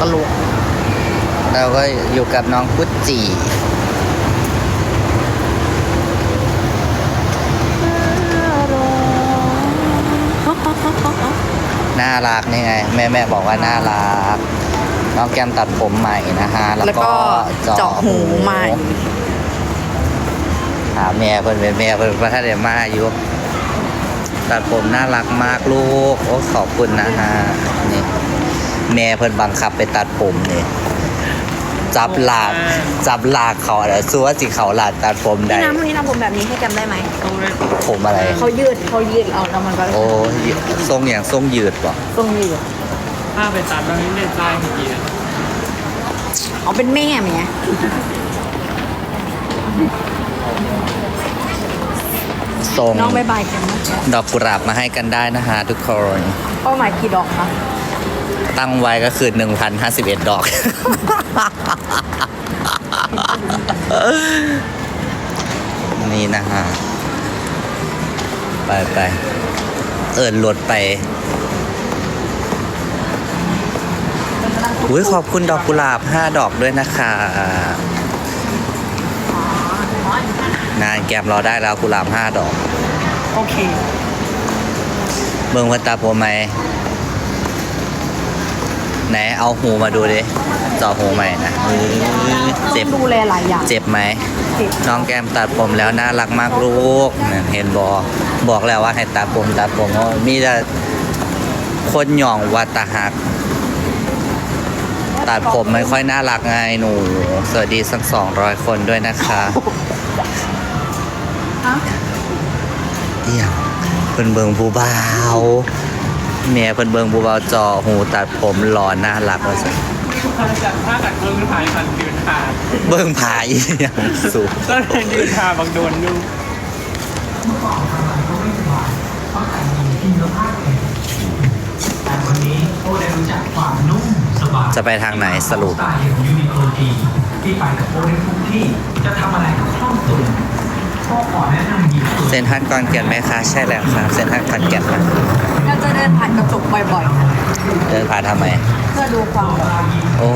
ตลก เราก็อยู่กับน้องกุจจีน่ารักนี่ไง แม่แม่บอกว่าน่ารัก น้องแก้มตัดผมใหม่นะฮะ แล้วแล้วก็ก็เจาะหูใหม่หาแม่เพิ่นเป็นแม่เพิ่นพระท่านเดมาอยู่ตัดผมน่ารักมากลูก โอ้ขอบคุณนะฮะนี่ แม่เพิ่นบังคับไปตัดผมนี่จับหลากจับหลากเขาอะไรสู้ว่าสิเขาหลากตัดผมได้ พี่น้ำพี่น้ำผมแบบนี้ให้จำได้ไหมผมอะไร เขายืดเขายืดเอาแล้วมันก็โอ้ยทรงอย่างทรงยืดป่ะตรงยืดถ้าไปตัดตอนนี้เล่นใจเมื่อกี้นะอ๋อเป็นแม่ไหมเนี่ยทรงน้องบายบายกันนะดอกกุหลาบมาให้กันได้นะฮะทุกคน เป้าหมายกี่ดอกคะ ตั้งไว้ก็คือ 1,051 ดอก นี่นะฮะ ไปไป เอิญหลดไปอุ้ยขอบคุณดอกกุหลาบ 5 ดอกด้วยนะคะนานแกมรอได้แล้วกุหลาบ 5 ดอก โอเค เบิ่งวันตาผมไหม ไหนเอาหูมาดูดิเจาะหูใหม่นะอื้อต้เจ็อบงดูแลหลายอย่าง เจ็บไหม เจ็บ น้องแก้มตัดผมแล้วน่ารักมากลูกเนี่ยเห็นบอกบอกแล้วว่าให้ตัดผมตัดผมเพราะมีแต่คนหย่องวัตาหัก ตัดผมไม่ค่อยน่ารักไงหนู สวัสดีสักสองร้อยคนด้วยนะคะฮะเอี่ยงเพิ่นเบิงผู้บ่าว เมียเพิ่นเบิงผู้บ่าวจอหูตัดผมหล่อน่ารักว่าสิถ้าจัดถ้าตัดเบิ้งถ่ายพันยืนทาเบิ่งผายอย่างสูงก็เลยยืนทาบางโดนดูแต่วันนี้โอ้ได้รู้จักความนุ่มสบายจะไปทางไหนสรุปสไตล์ของยูนิโคลทีที่ไปกับโอ้ได้ทุกที่จะทำอะไรก็คล่องตัว เซนทรันกอนแก่นไหมคะ ใช่แล้วครับเซนทรันกอนแก่นนะเราจะเดินผ่านกระจกบ่อยเดินผ่านทำไมๆเพื่อดูความหล่อโอ้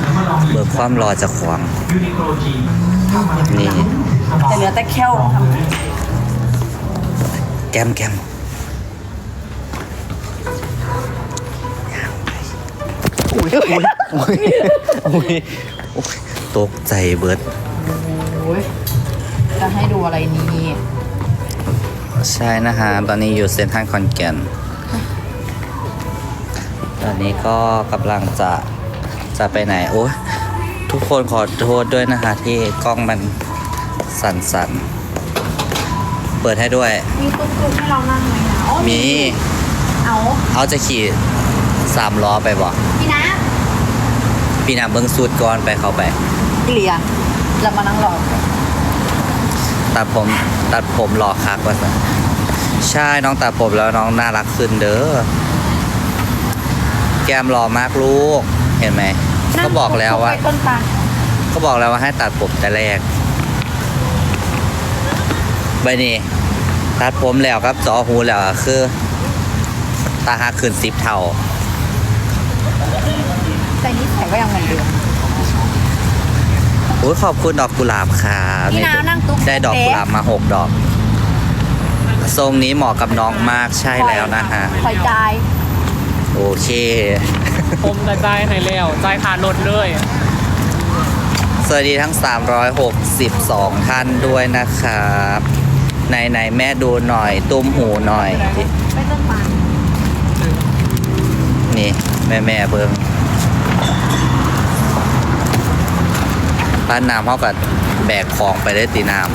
แล้วมาลองเบิกความรอจากขวางยูนิโคลทีทำอะไรนี่แต่เหลือแต่แค่วทำแกมแกมอุ้ยอุ้ยอุ้ยอุ้ยอุ๊ยตกใจเบิดโอ้ย จะให้ดูอะไรนี่ใช่นะฮะ ตอนนี้อยู่เซนทรัลคอนแก่น ตอนนี้ก็กำลังจะ จะไปไหน โอ้ยทุกคนขอโทษด้วยนะคะ ที่กล้องมันสั่นๆ เปิดให้ด้วย มีตุ๊กๆให้เรานั่งไหมนะอ๋อมี เอาเอาจะขี่สามล้อไปบ่พี่นะพี่นาเบิ้งสูตรก่อนไปเข้าไปพี่เลียเรามานั่งรอ ตัดผมตัดผมหล่อคักว่าสันใช่น้องตัดผมแล้วน้องน่ารักขึ้นเด้อแก้มหล่อมากลูก เห็นไหมก็บอกแล้วว่านั่งตรงไปต้นตาลเขาบอกแล้วว่าให้ตัดผมแต่แรกใบนี้ตัดผมแล้วครับจอหูแล้วก็คือตาหักขึ้นสิบเท่าแต่นิสัยก็ยังเหมือนเดิมโอ้ยขอบคุณดอกกุหลาบครับพี่น้ำนั่งตุ๊กได้ดอกกุหลาบมาหกดอก ทรงนี้เหมาะกับน้องมากใช่แล้วนะฮะคอยใจายโอเค ผมกระจายให้แล้วใจขาดรถเลยสวัสดีทั้ง 362 ท่านด้วยนะครับไหนไหนๆแม่ดูหน่อย ตุ้มหูหน่อยไปต้นตาลนี่ แม่แม่ๆเบิง ป้านน้ำเขากับแบกของไปได้ตีน้ำ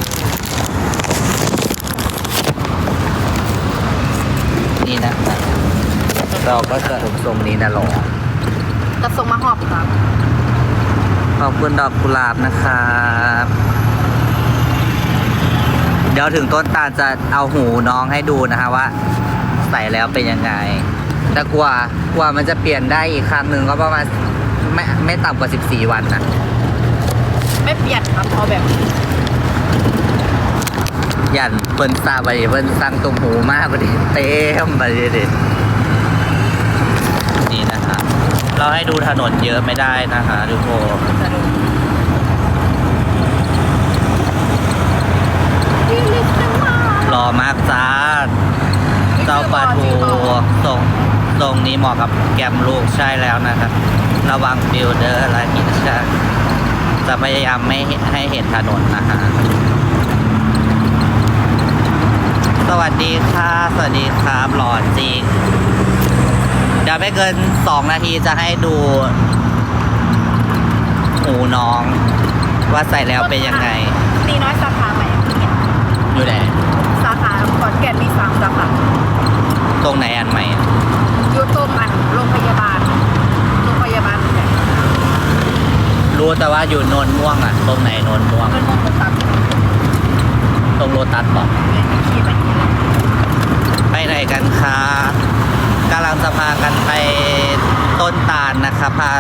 นี่นะเราก็จะผมทรงนี้นะหรอจะส่งมาหอบครับ ขอบคุณดอกกุหลาบนะครับ เดี๋ยวถึงต้นตาลจะเอาหูน้องให้ดูนะฮะว่า ใส่แล้วเป็นยังไง แต่กว่ากว่ามันจะเปลี่ยนได้อีกครั้งหนึ่งก็ประมาณไม่ไม่ต่ำกว่า 14 วันนะ ไม่เปลี่ยนครับเอาแบบยันเปิ้นซาไปดิเปิ้นสั่งตรงหูมากไปดิเต็มไปดิดินี่นะครับดเราให้ดูถนนเยอะไม่ได้นะคะทุกคนจะดูรอมากจ้าเจ้าปลาทูตรงตรงนี้เหมาะกับแกมลูกใช่แล้วนะครับ ระวังบิลเดอร์และหินชัน จะพยายามไม่ให้เห็นถนนนะฮะสวัสดีค่ะ สวัสดีครับหล่อจริง เดี๋ยวไม่เกินสองนาทีจะให้ดูหูน้อง ว่าใส่แล้วเป็นยังไง ตีน้อยสาขาใหม่อยู่ไหนสาขาขอนแก่นมีสามสาขาตรงไหนอันใหม่อะ อยู่ตรงอันโรงพยาบาลโรงพยาบาลเนี่ย รู้แต่ว่าอยู่โนนม่วงอะ ตรงไหนโนนม่วงเป็นมองคนตามตรงโลตัสบอกเนี่ยขี่ไปนี่เลยไปไหนกันคะกำลังจะพากันไปต้นตาลนะคะพา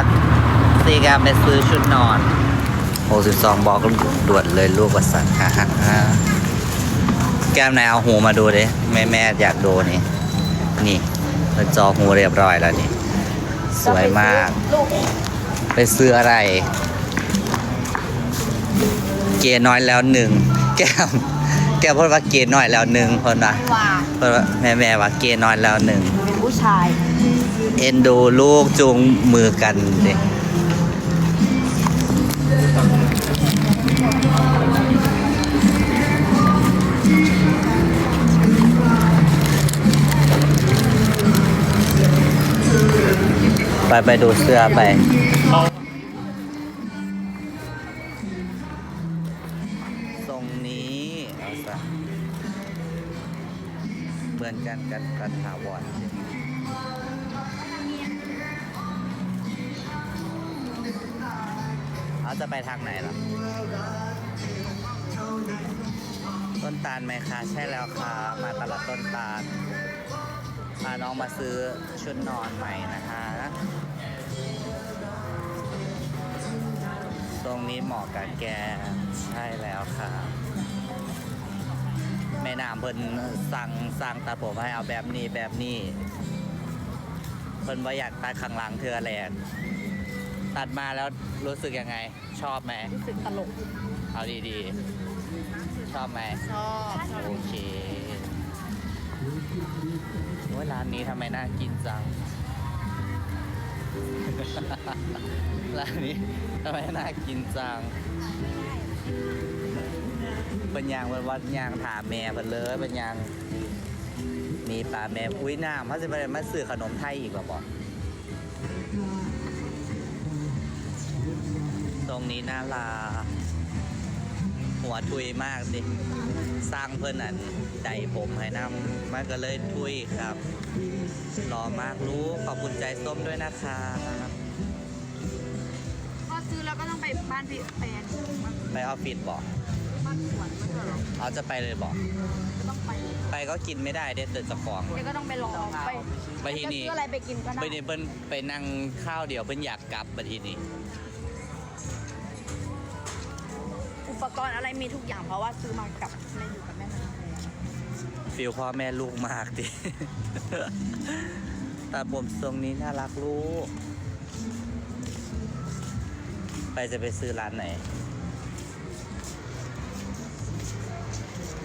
ซีแกมไปซื้อชุดนอน 62 บอกด่วนเลยลูกวัสันฮ่าฮ่าฮ่าแก้มไหนเอาหูมาดูดิแม่แม่อยากดูนี่ นี่เราจอหูเรียบร้อยแล้วนี่ สวยมากลูกไปซื้ออะไร เกน้อยแล้วหนึ่งแก้มแก้มพูดว่าเกน้อยแล้วหนึ่งคนนะว่าเพราะว่าแม่แม่ว่าเกน้อยแล้วหนึ่งเป็นผู้ชายเอ็นดูลูกจูงมือกันเด็กไปไปดูเสื้อไปเอา นี้เอาซะเหมือนกันกันกันถาวรเอาจะไปทางไหนล่ะ ต้นตาลไหมคะ ใช่แล้วค่ะ มาตลาดต้นตาลพาน้องมาซื้อชุดนอนใหม่นะคะตรงนี้เหมาะกับแก ใช่แล้วค่ะ แม่น้ำเพิ่นสั่งสั่งตัดผมให้เอาแบบนี้แบบนี้ เพิ่นว่าอยากตัดข้างหลังเธอแหลนตัดมาแล้วรู้สึกยังไง ชอบไหมรู้สึกตลกเอาดีๆ ชอบไหมชอบชอบโอเคว่าร้านนี้ทำไมน่ากินจังร้านนี้ทำไมน่ากินจัง เป็นยางเป็นวัดยางถามแม่เพิ่นเลยเป็นยาง มีปลาแม่อุ้ยน้ำเขาจะไปมาซื้อขนมไทยอีกบ่บอกตรงนี้น่ารักหัวทุยมากดิสร้างเพื่อนอันใดผมให้นำมันก็เลยทุยครับรอมากรู้ขอบคุณใจส้มด้วยนะคะพอซื้อแล้วก็ต้องไปบ้านพี่แฟนไปออฟฟิศบอก บ้านสวนก็จะเอาจะไปเลยบอกต้องไปไปก็กินไม่ได้เด็ดเดินจะของ เดี๋ยวก็ต้องไปรอไปไปที่นี่ จะซื้ออะไรไปกินก็ได้ไปนี่เพิ่นไปนั่งข้าวเดียวเพิ่นอยากกลับไปที่นี่อุปกรณ์อะไรมีทุกอย่างเพราะว่าซื้อมากับแม่อยู่กับแม่นานแล้วฟิลพ่อแม่ลูกมากดิ แต่ผมทรงนี้น่ารักลูก ไปจะไปซื้อร้านไหน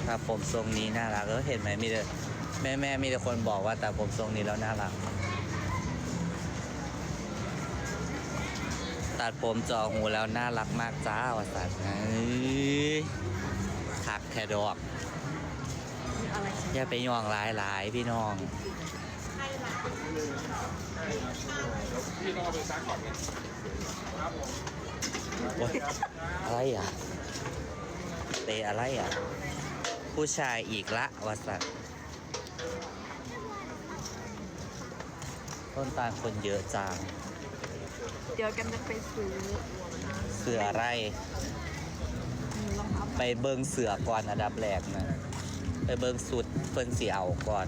ครับผมทรงนี้น่ารักเออเห็นไหมมีแต่แม่แม่มีแต่คนบอกว่าแต่ผมทรงนี้แล้วน่ารัก ตัดผมจอหูแล้วน่ารักมากจ้าวสัตว์เอ้ยคักแค่ดอกอย่าไปย่องหลายหลายๆพี่น้องโอ๊ยอะไรอะเตะอะไรอะ ผู้ชายอีกละวสัตว์ต้นตาลคนเยอะจัง เดี๋ยวแกมจะไปซื้อเสืออะไร รองเท้าไปเบิงเสือก่อนอันดับแรกนะ ไปเบิงสุดเพิ่นสีเอาก่อน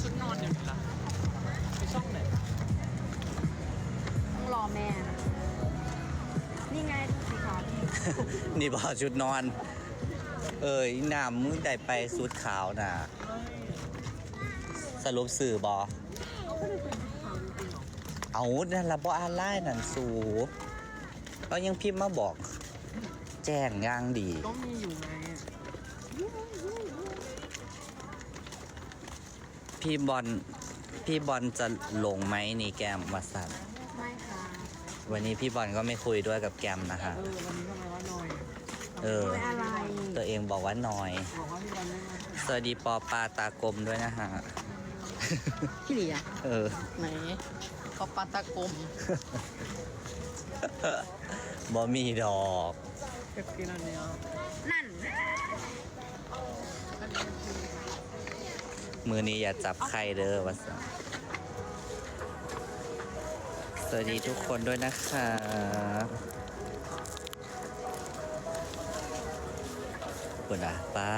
ชุดนอนอยู่ไหนล่ะไปช่องไหน ต้องรอแม่นะนี่ไงสีขาว นี่บอชุดนอน เอ้ยน้ำมึงได้ไปสุดขาวน่ะ สรุปสื่อบอเขาไม่ได้เป็นสีขาวเอานั่นละบ่อ่าไล่นั่นสูก็ยังพิมพ์มาบอก แจ้งย่างดี ก็มีอยู่ไงพี่บอลพี่บอลจะลงไหมนี่แกมมาสันไม่ค่ะ วันนี้พี่บอลก็ไม่คุยด้วยกับแกมนะคะ เออวันนี้ทำไมว่าหน่อยเออ ไม่อะไรตัวเองบอกว่าน้อย บอกว่าพี่วันไม่มาสวัสดีปอปลาตากลมด้วยนะฮะพี่เหลียเออ ไหนเขาปาตากลมบ่มีดอก เก็บกินอันเนี้ยนั่นมือนี้อย่าจับใครเด้อวะสัน สวัสดีทุกคนด้วยนะคะเปิดอะป้า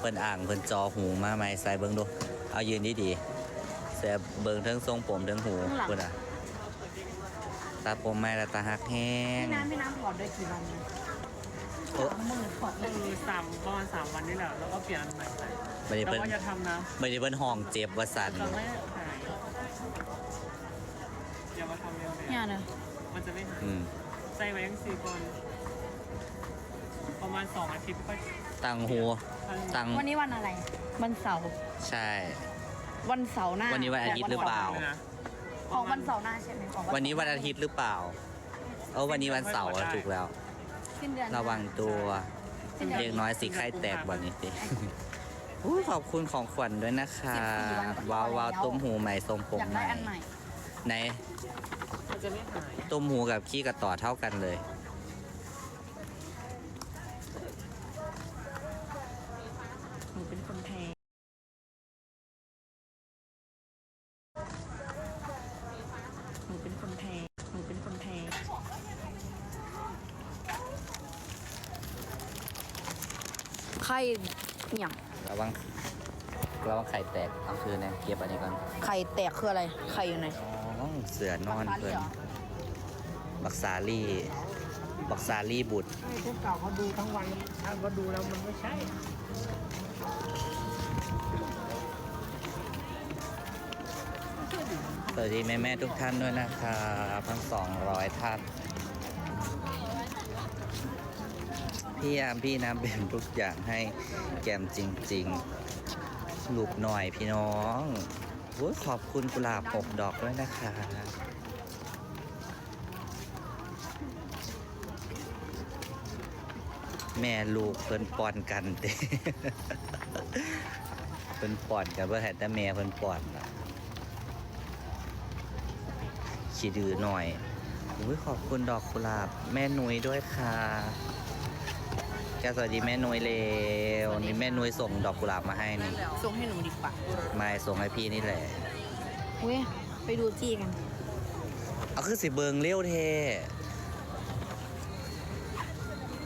เปิดอ่างเปิดจอหูมาไหมใส่เบิ้งดู เอายืนดีดีๆเสียเบิ้งทั้งทรงผมทั้งหูเปิดอะตาผมไม่ละตาหักแห้งพี่น้ำพี่น้ำถอดได้กี่วันนะโอ้หมื่นถอดได้คือสามประมาณสามวันนี่แหละแล้วก็เปลี่ยนอันใหม่ไปไม่ได้แต่เปิ้นว่าจะทำนะไม่ได้เปิ้นห้องเจ็บว่าสันจะไม่หาย อย่ามาทำเร็วเลยเนี่ยนะมันจะไม่หายอืมใส่ไว้ยังสี่ก่อนประมาณสองอาทิตย์ก็ตังหัวตังวันนี้วันอะไร วันเสาร์ ใช่ วันเสาร์หน้าวันนี้วันอาทิตย์หรือเปล่า ของวันเสาร์หน้าใช่ไหมของวันนี้วันอาทิตย์หรือเปล่า เออวันนี้วันเสาร์อะถูกแล้ว สิ้นเดือนระวังตัวสิ้นเดือนเด็กน้อยสีไข้แตกวันนี้สิอุ๊ยขอบคุณของขวัญด้วยนะคะว้าวว้าวต้มหูใหม่ทรงผมอยากใหได้ม่อันใหม่ ไหนมันจะไม่หายต้มหูกับขี้กระต่อเท่ากันเลย หนูเป็นคนแพ้หนูเป็นคนแพ้หนูเป็นคนแพ้ไข่เนี่ยระวังระวังไข่แตกเอาคืนนะเก็บอันนี้ก่อน ไข่แตกคืออะไร ไข่อยู่ไหนอ๋อ เสือนอนบักฟ้าเพื่อนเหรอบักซาลี่บักซาลี่บุตรไม่พวกเก่าเขาดูทั้งวันถ้าเขาดูแล้วมันไม่ใช่สวัสดีแม่แม่ๆทุกท่านด้วยนะครับทั้งสองร้อยท่าน พี่ยามพี่น้ำเป็นทุกอย่างให้แกมจริง ๆ ลูกหน่อยพี่น้องโอ้ยขอบคุณกุหลาบหกดอกด้วยนะคะแม่ลูกเพิ่นปอนกันเด้เพิ่นปอนกันเพื่อให้แต่แม่เพิ่นปอนขี้ดื้อหน่อยอุ้ยขอบคุณดอกกุหลาบ แม่นุ้ยด้วยค่ะ แกสวัสดีแม่นุ้ยเร็วนี่แม่นุ้ยส่งดอกกุหลาบมาให้นี่ส่งให้หนูดีกว่าไม่ส่งให้พี่นี่แหละเว้ยไปดูจี้กัน เอาคือสิเบิงเร็วเท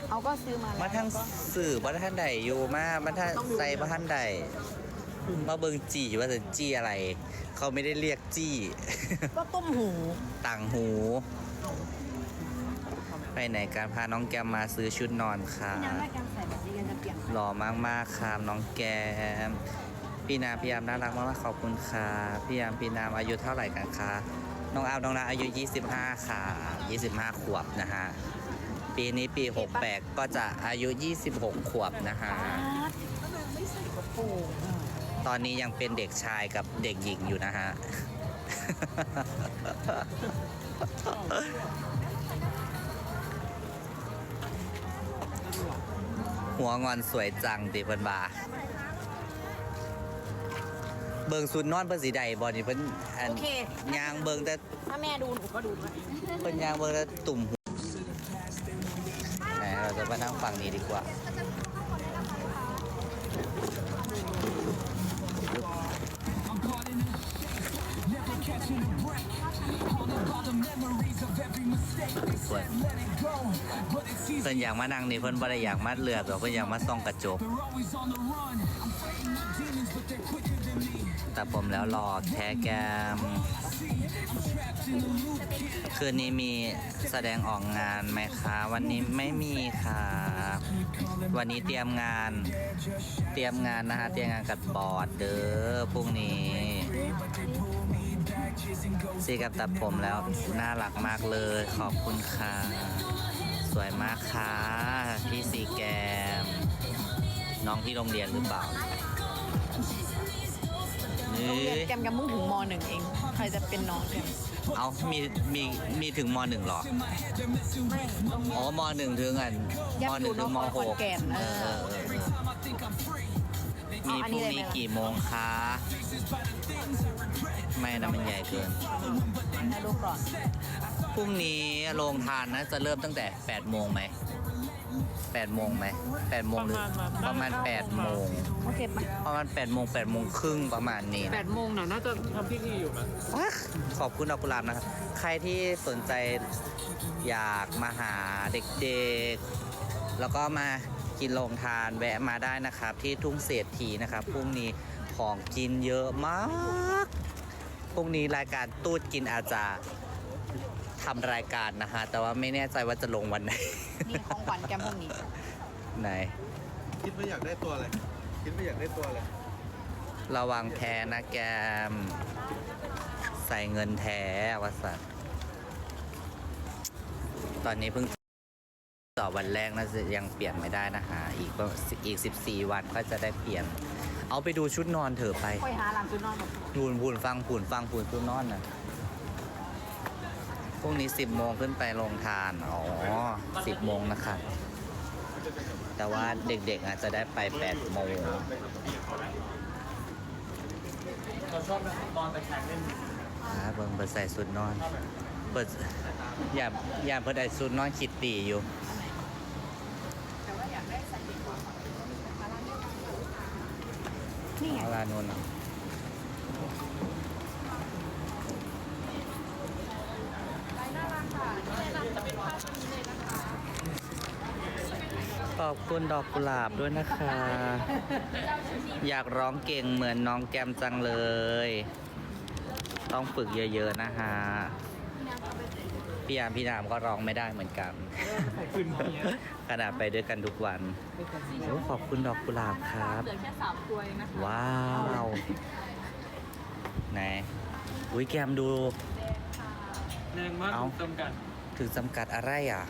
เอาก็ซื้อมาแล้วมาทั้งสื่อบ้านท่านใดอยู่มามาท่านใส่บ้านท่านใดมาเบิงจี้ว่าจะจี้อะไร เขาไม่ได้เรียกจี้ ก็ต้มหู ต่างหู ไปไหนการพาน้องแกมมาซื้อชุดนอนค่ะพี่น้ำแม่แกงใส่แบบนี้กันจะเปลี่ยนหล่อมากๆครับน้องแกมพี่นามพี่ยามน่ารักมากๆขอบคุณค่ะพี่ยามพี่นามอายุเท่าไหร่กันคะน้องอาวน้องนาอายุ 25 ค่ะ 25 ขวบนะฮะปีนี้ปี 68 ก็จะอายุ 26 ขวบนะฮะไม่ใส่กระโปรงตอนนี้ยังเป็นเด็กชายกับเด็กหญิงอยู่นะฮะ หัวงอนสวยจังติเพิ่นบาเบิงสุดนอนเพิ่นสีใดบอนี่เพิ่นอันโอเค ยางเบิงแต่ถ้าแม่ดูหนูก็ดูด้วยเพิ่นยางเบิงแต่ตุ่มหูไหนเราจะมานั่งฝั่งนี้ดีกว่า สวยเพิ่นอยากมานั่งนี่เพิ่นบ่ได้อยากมาเลือกหรอกเพิ่นอยากมาส่องกระจกแต่ผมแล้วรอแท้แกม คืนนี้มีแสดงออกงานไหมคะ วันนี้ไม่มีค่ะ วันนี้เตรียมงาน เตรียมงานนะฮะ เตรียมงานกับบอร์ดเด้อพรุ่งนี้ ซีกับตัดผมแล้วน่ารักมากเลยขอบคุณค่ะ สวยมากค่ะพี่ซีแกม น้องที่โรงเรียนหรือเปล่าโรงนี่เรียนแกมแกมมึงถึงมหนึ่งเอง ใครจะเป็นน้องแกมเอามีมีมีถึงมหนึ่งเหรอไม่อ๋อมหนึ่งถึงอันยัมบหนึ่งถึงมอยู่นครหกขอนแก่นเออเออเออเออเอามีอันพนี้รุ่งเลยไหมนี้ล่ะกี่โมงคะ ไม่นะมันใหญ่เกินให้ลูกก่อนพรุ่งนี้โรงทานนะจะเริ่มตั้งแต่8โมงไหม8โมงไหม8โมงหรือประมาณ8โมงโอเคปะประมาณ8โมง8โมงครึ่งประมาณนี้แปนะดโมงน่ะน่าจะทำพิธีอยู่นะว้าขอบคุณดอกกุหลาบนะครับ ใครที่สนใจอยากมาหาเด็กๆ แล้วก็มากินโรงทานแวะมาได้นะครับ ที่ทุ่งเศรษฐีนะครับพรุ่งนี้ของกินเยอะมาก พรุ่งนี้รายการตูดกินอาจจะทำรายการนะฮะ แต่ว่าไม่แน่ใจว่าจะลงวันไหน นี่ของขวัญแกมพรุ่งนี้ ไหน คิดว่าอยากได้ตัวอะไร คิดว่าอยากได้ตัวอะไร ระวังแท้นะแกม ใส่เงินแท้วสัตตอนนี้เพิ่งต่อวันแรกน่าจะยังเปลี่ยนไม่ได้นะฮะ อีกประมาณอีก 14 วันก็จะได้เปลี่ยน เอาไปดูชุดนอนเถอะไปค่อยหาหลังชุดนอนหมดพูนพูนฟังพูนฟังพูนชุดนอนนะพรุ่งนี้10โมงขึ้นไปโรงทาน อ๋อ10โมงนะคะ แต่ว่าเด็กๆอาจจะได้ไป8โมงเราชอบนะตอนไปแข่งเล่นอ่าเบิ่งเปิดใส่สุดนอน เปิดอย่าอย่าเปิดใส่สุดนอนคิดตีอยู่ นี่ไงลานนท์ขอบคุณดอกกุหลาบด้วยนะคะ อยากร้องเก่งเหมือนน้องแกมจังเลย ต้องฝึกเยอะๆ นะฮะ พี่ยามพี่นามก็ร้องไม่ได้เหมือนกันปืนเนี้ยขนาดไปด้วยกันทุกวันโอ้ขอบคุณดอกกุหลาบครับ เหลือแค่สามถ้วยนะคะว้าวไหนอุ้ยแกมดู แรงมากเอ้า จำกัด ถึงจำกัดอะไรอะ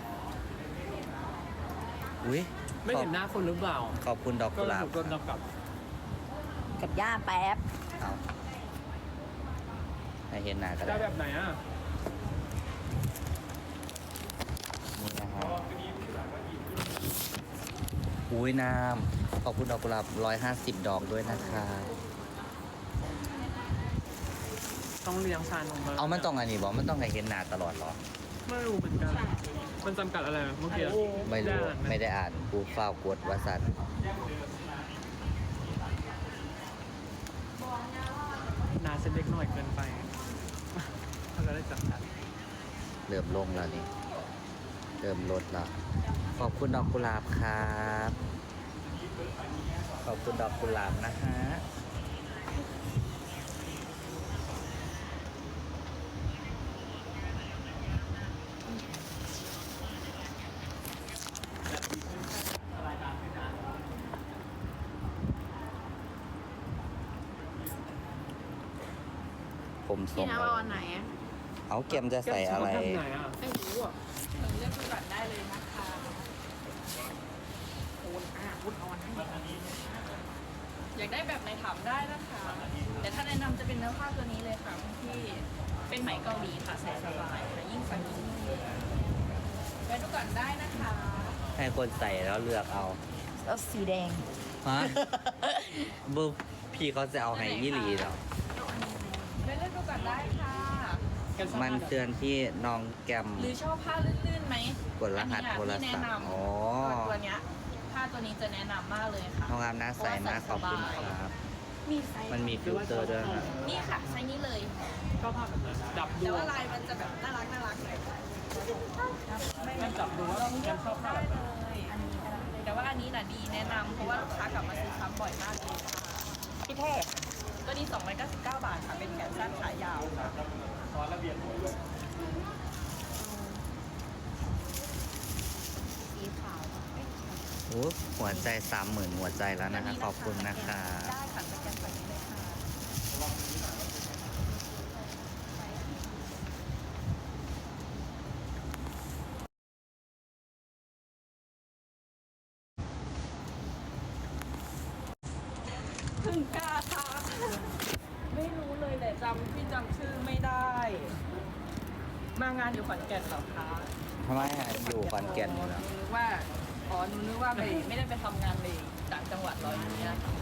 อุ้ยไม่เห็นหน้าคนหรือเปล่า ขอบคุณดอกก็กุหลาบถูกโดนจำกัดกับย่าแป๊บเอาให้เห็นหน้ากันได้แบบไหนอะ นี่นะฮะ อุ้ยน้ำขอบคุณดอกกุหลาบร้อยห้าสิบดอกด้วยนะคะ ต้องเลี้ยงชานมแล้วเอามันต้องอันนี้บอกมันต้องให้เห็นหน้าตลอดเหรอ ไม่รู้เหมือนกัน มันจำกัดอะไรเมื่อกี้ไม่รู้ด้อ่านหไม่ได้อ่านกูเฝ้ากดวาสันนาเส้นเล็กหน่อยเกินไปมันก็ได้จำกัดเริ่มลงแล้วนี่เริ่มลดแล้วขอบคุณดอกกุหลาบครับ ขอบคุณดอกกุหลาบนะฮะผมทรพี่งน้ำแล้เอาวอันไหนอะเอาเกมจะใส่อะไรแกชบแบบไหนอะไม่รู้อะเลือกดูก่อนได้เลยนะคะโอนอะวุ้นเอาอันนี้ อยากได้แบบไหนถามได้นะคะแต่ถ้าแนะนำจะเป็นเนื้อผ้าตัวนี้เลยค่ะที่เป็นไหมเกาหลีค่ะใส่สบายค่ะยิ่งใส่ยิ่งดีแวะดูก่อนได้นะคะ ให้คนใส่แล้วเลือกเอาแล้วสีแดง ฮะ บุพี่เขาจะเอาให้ยี่หลีเหรอแวะเลือกดูก่อนได้ค่ะแกชอบมันเตือนที่น้องแกม หรือชอบผ้าลื่นๆไหมกดรหัสอันโทรนี้อะที่ศัแนะพท์นำอ๋อ ตัวเนี้ย ผ้าตัวนี้จะแนะนำมากเลยค่ะ น้องอามน่าใส่มากขอบคุณครับ มีไซส์มันมีฟิลเตอร์ด้วยนะนี่ค่ะไซส์นี้เลยชอบภาพแบบนั้นดับดูแต่ว่าลายมันจะแบบน่ารักน่ารักหน่อยไม่จับดูว่าแกชอบภาพได้แบบเลนั้นยอันนี้ก็ได้แต่ว่าอันนี้น่ะดีแนะนำเพราะว่าลูกค้ากลับมาซื้อซ้ำบ่อยมากเลยค่ะพี่เทพตัวนี้299บาทค่ะเป็นแขนสั้นขายาวค่ะขอระเบียบ สีขาวเอ้ย โอ้ หัวใจสามหมื่นหัวใจแล้วนะคะ ขอบคุณนะคะได้ค่ะสแกนแบบนี้เลยค่ะ กล้าทักไม่รู้เลยแต่จำพี่จำชื่อไม่ได้ มางานอยู่ขอนแก่นเหรอคะ ทำไมอะอยู่ขอนแก่นอยู่แล้ว หนูนึกว่าอ๋อหนูนึกว่าไปไม่ได้ไปทำงานเลยต่างจังหวัดเหรออย่างเงี้ยค่ะ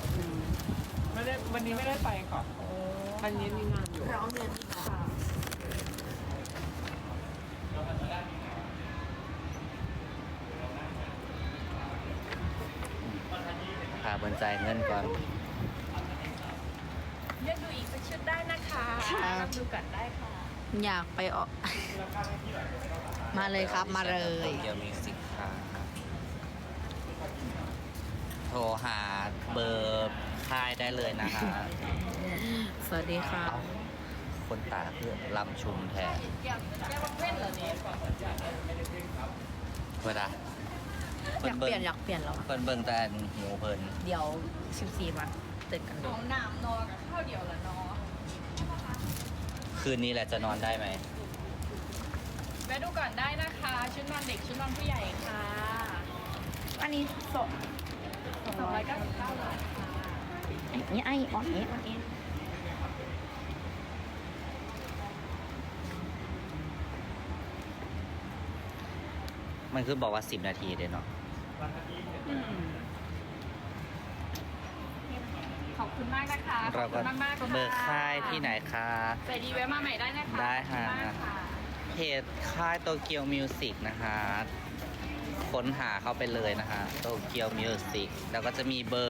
ไม่ได้วันนี้ไม่ได้ไปก่อน โอ้ วันนี้มีงานอยู่ ร้องเรียนค่ะ พา เบินใจายเงินก่อน เลือกดูอีกสักชุดได้นะคะรับดูกันได้ค่ะ อยากไปออก มาเลยครับมาเลย เกี่ยวมิวสิกค่ะโทรหาเบอร์ค่ายได้เลยนะคะ สวัสดีค่ะเอาคนตาเพื่อลำชุมแทนแก้วแก้วเว้นเหรอเนี่ยเวลา อยากเปลี่ยนอยากเปลี่ยนแล้วอะเพิ่นเบิ่งแต่อันหูเพิ่นเดี๋ยว14วันเจอกันขดูองหนามนอกับข้าวเดียวละนอคืนนี้แหละจะนอนได้ไหมแวะดูก่อนได้นะคะ ชุดนอนเด็กชุดนอนผู้ใหญ่ค่ะอันนี้สดสองร้อยเก้าสิบเก้าบาทค่ะอันนี้ไอ้ออนเอสออนเอสมันคือบอกว่า 10 นาทีเด้เนาะ ขอบคุณมากนะคะขเราอบคุก็ณมากมากๆค่ะเบอร์ค่ายที่ไหนคะใจดีแวะมาใหม่ได้นะคะได้ค่ะขอบณมากค่ะเพจค่ายโตเกียวมิวสิกนะคะค้นหาเข้าไปเลยนะคะโตเกียวมิวสิกแล้วก็จะมีเบอร์